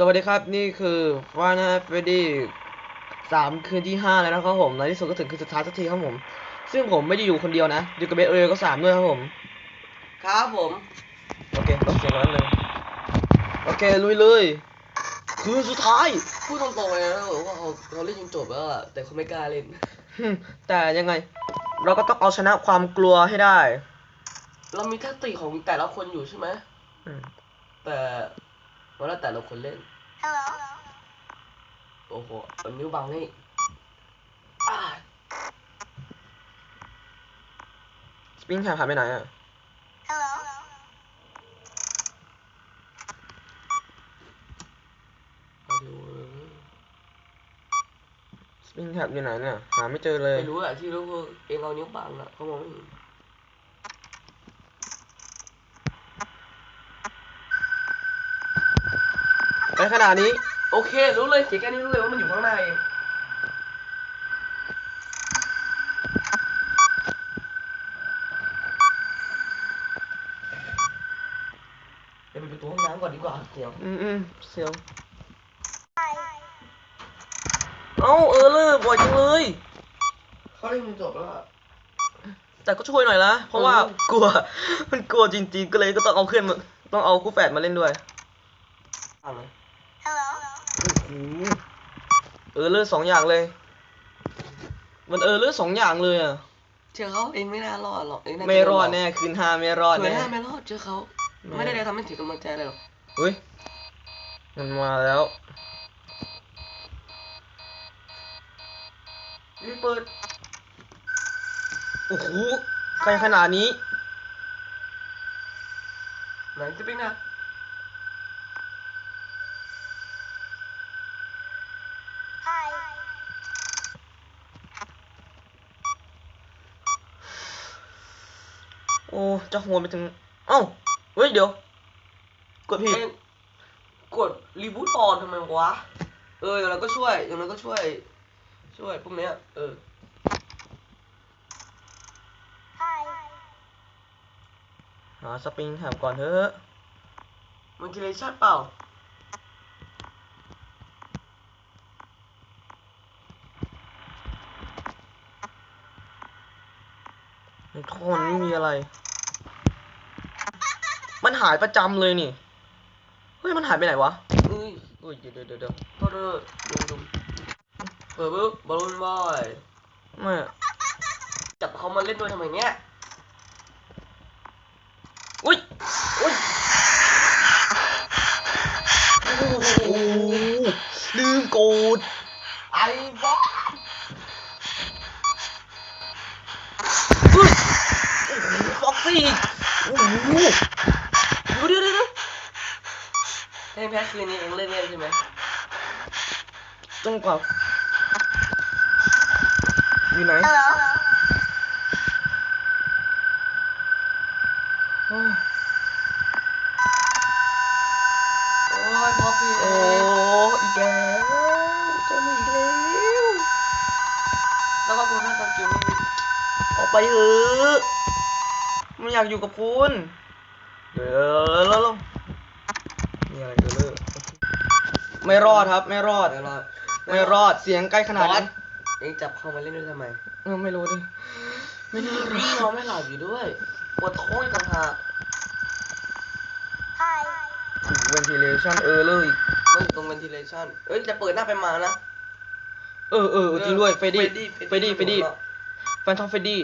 สวัสดีครับนี่คือฟานาเฟดี้สามคืนที่ห้าแล้วนะครับผมในที่สุดก็ถึงคืนสุดท้ายสักทีครับผม ซึ่งผมไม่ได้อยู่คนเดียวนะ อยู่กับเบสเอก็สามด้วยครับผม ครับผม โอเคต้องเสียงนั้นเลย โอเค ลุยเลย คืนสุดท้าย พูดตรงๆเลยนะว่าเขาเขาเล่นจนจบแล้วอะแต่เขาไม่กล้าเล่นหึแต่ยังไง เราก็ต้องเอาชนะความกลัวให้ได้ เรามีแทักติกของแต่ละคนอยู่ใช่ไหมอืม แต่ว่าแล้วแต่ละคนเล่นโอ้โหเอานิ้วบังให้อ่าสปริงแฮมหายไปไหนอะเอาดูสปริงแฮมอยู่ไหนเนี่ย หาไม่เจอเลย ไม่รู้อะที่รู้คือเองเอานิ้วบังอะเขามองไม่เห็น ในขณะนี้ โอเค รู้เลยเขียนแค่นี้รู้เลยว่ามันอยู่ข้างในเดี๋ยวไปประตูห้องน้ำก่อนดีกว่าเดี๋ยวอืมอืมเสียวเอ้าเออเลยบ่อยจังเลย เขาเล่นจนจบแล้วอะ แต่ก็ช่วยหน่อยละเพราะว่าเออ กลัว มันกลัวจริงๆก็เลยก็ต้องเอาเพื่อนมาต้องเอาคู่แฝดมาเล่นด้วย อ่านไหมโอ้โหเออเลือดสองอย่างเลย มันเออเลือดสองอย่างเลยอะ เจอเขาเองไม่น่ารอดหรอกเองน่าจะไม่รอดแน่คืนห้าไม่รอดเผยแน่หน้าไม่รอดเจอเขาไม่ ไม่ได้เลยทำให้เสียกำลังใจเลยหรอกเฮ้ย มันมาแล้วรีบเปิด โอ้โหใครขนาดนี้ ไหนจะเป็นนะ โอ้จะหัวไปถึงเอ้าเฮ้ยเดี๋ยว กดผิด เองกดรีบูตออนทำไมวะ เอออย่างนั้นก็ช่วย อย่างนั้นก็ช่วย ช่วยพวกเนี้ย เออ หาสปริงแฮมก่อนเถอะ มันกิเลชัดเปล่าในท่อนี้มีอะไร มันหายประจำเลยนี่ เฮ้ย มันหายไปไหนวะเอ้ยเฮ้ย เดี๋ยวเดี๋ยวเดี๋ยวเดี๋ยวโทษด้วยดุมดุมเปิดปุ๊บบอลลูนบอยไม่จับเขามาเล่นด้วยทำไมเนี้ย อุ้ย อุ้ยโอ้โหลืมกดไอ้บอสอุ้ยฟ็อกซี่โอ้โหเดี๋ยวเดี๋ยวเดี๋ยว ให้ แพ้คืนนี้เองเล่นเล่นใช่ไหมจนกว่าอยู่ไหนโอ้โอ้ยพอพี่โอ้อีกแล้วเจอมึงอีกแล้วแล้วก็คุณท่านตะกินนี่ออกไปเถอะไม่อยากอยู่กับคุณเดี๋ยวแล้วลง นี่อะไรเดี๋ยวเลยไม่รอดครับ ไม่รอดเดี๋ยวรอไม่รอดเสียงใกล้ขนาดบอนี้สเองจับเขามาเล่นด้วยทำไมเออไม่รู้ดิไม่น่าพี่นอนไม่หลับอยู่ด้วยปวดท้องอีกต่างหากถูก ventilation เออเลยมันอยู่ตรง ventilation เอ้ยจะเปิดหน้าไปมานะ เออเออเออจริงด้วยเฟดดี้ Freddy เฟดดี้เฟดดี้แฟนทอมเฟดดี้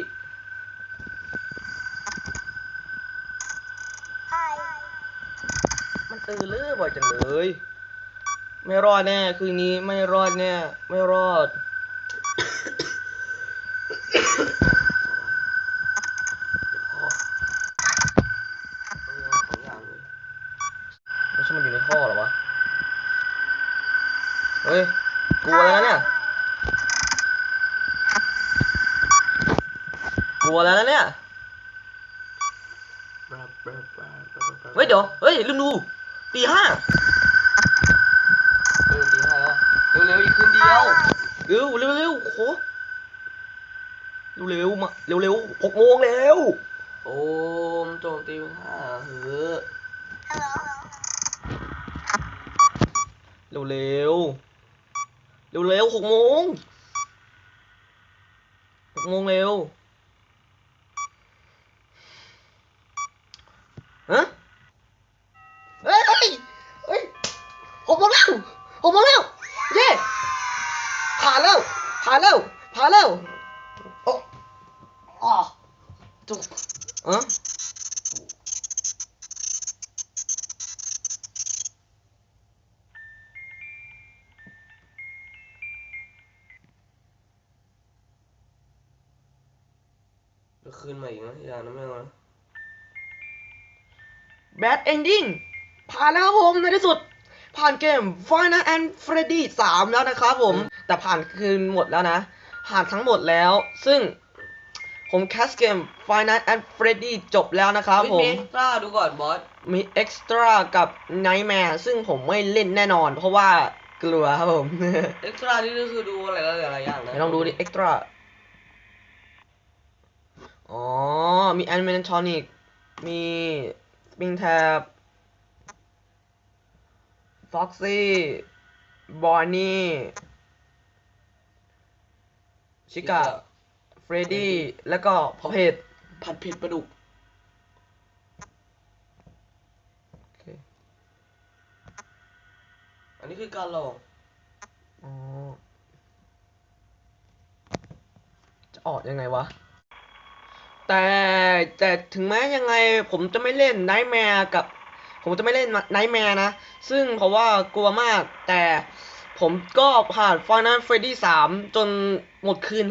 มันเออเลยบ่อยจังเลย ไม่รอดแน่ คืนนี้ไม่รอดแน่ ไม่รอดเออสองอย่างเลยไม่ใช่มันอยู่ในท่อหรอวะ เฮ้ย กลัวแล้วนะเนี่ย กลัวแล้วนะเนี่ย เฮ้ยเดี๋ยว เฮ้ยลืมดู ตีห้าเออตีห้าแล้วเร็วๆอีกคืนเดียวเร็วเร็วเร็วโอ้โหเร็วเร็วมาเร็วเร็วหกโมงแล้วโอมโจมตีห้าเฮ้อเร็วเร็วเร็วเร็วหกโมงหกโมงเร็วฮะ หกโมงแล้ว เย้ผ่านแล้วผ่านแล้วผ่านแล้วโอ้อ๋อจุกเอะเดี๋ยวคืนมาอีกนะอย่านะแม่งนะแบดเอนดิ้งผ่านแล้วครับผมในที่สุด ผ่านเกม Final and Freddy 3 แล้วนะครับผม แต่ผ่านคืนหมดแล้วนะ ผ่านทั้งหมดแล้ว ซึ่งผมแคสเกม Final and Freddy จบแล้วนะครับผเฮ้ยมเมกล้าดูก่อนบอส มี Extra กับ Nightmare ซึ่งผมไม่เล่นแน่นอน เพราะว่ากลัวครับผม เอ็กซ์ตร้านี่ก็คือดูอะไรหลายๆอย่างนะไม่ต้องดูดิ Extra อ๋อ มี Animatronic มี Spring Tab Foxy Bonnie ชิกะเฟรดดี้ แล้วก็พอเพจผัดเผ็ดปลาดุกอันนี้คือการหลอก อ๋อ จะออกยังไงวะ แต่แต่ถึงแม้ยังไงผมจะไม่เล่นไนท์แมร์กับ ผมจะไม่เล่นไนท์แมร์นะ ซึ่งเพราะว่ากลัวมาก แต่ผมก็ผ่าน Final Freddy 3 จนหมดคืน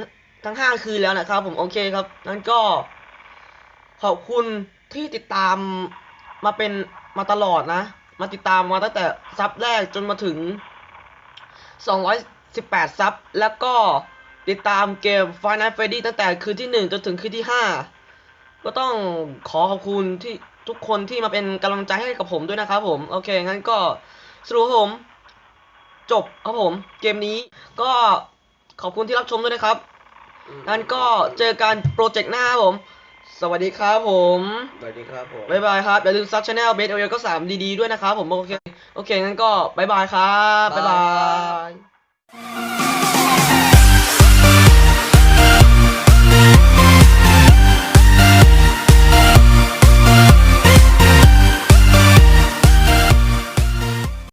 ทั้ง 5 คืนแล้วนะครับ ผมโอเคครับ นั้นก็ ขอบคุณที่ติดตามมาเป็นมาตลอดนะ มาติดตามมาตั้งแต่ซับแรกจนมาถึง 218 ซับ แล้วก็ติดตามเกม Final Freddy ตั้งแต่คืนที่ 1 จนถึงคืนที่ 5 ก็ต้องขอขอบคุณที่ ทุกคนที่มาเป็นกำลังใจให้กับผมด้วยนะครับผม โอเค งั้นก็สรุปครับผม จบครับผม เกมนี้ก็ขอบคุณที่รับชมด้วยนะครับงั้นก็เจอกันโปรเจกต์หน้าครับผม สวัสดีครับผม สวัสดีครับผมบ๊ายบายครับ อย่าลืมซับช anel เบสเอลก็สามดีๆด้วยนะครับผม โอเค โอเค งั้นก็บ๊ายบายครับ บ๊ายบาย